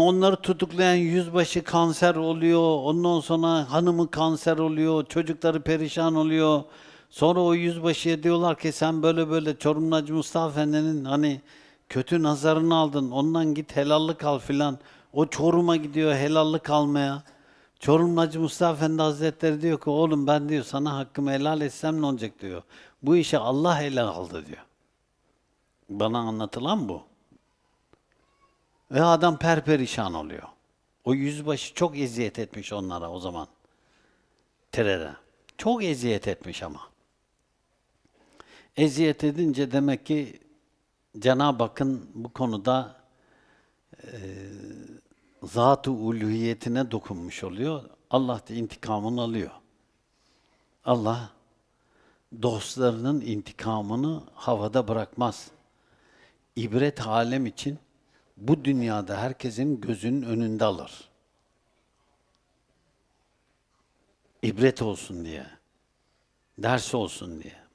Onları tutuklayan yüzbaşı kanser oluyor. Ondan sonra hanımı kanser oluyor. Çocukları perişan oluyor. Sonra o yüzbaşıya diyorlar ki sen böyle böyle Çorumlu Hacı Mustafa Efendi'nin hani kötü nazarını aldın. Ondan git helallik al filan. O Çorum'a gidiyor helallik almaya. Çorumlu Hacı Mustafa Efendi Hazretleri diyor ki oğlum ben diyor sana hakkımı helal etsem ne olacak diyor. Bu işi Allah helal aldı diyor. Bana anlatılan bu. Ve adam perperişan oluyor. O yüzbaşı çok eziyet etmiş onlara o zaman. Terere. Çok eziyet etmiş ama. Eziyet edince demek ki Cenab-ı Hakk'ın bu konuda e, zat-ı uluhiyetine dokunmuş oluyor. Allah da intikamını alıyor. Allah dostlarının intikamını havada bırakmaz. İbret alem için bu dünyada herkesin gözünün önünde alır. İbret olsun diye. Ders olsun diye.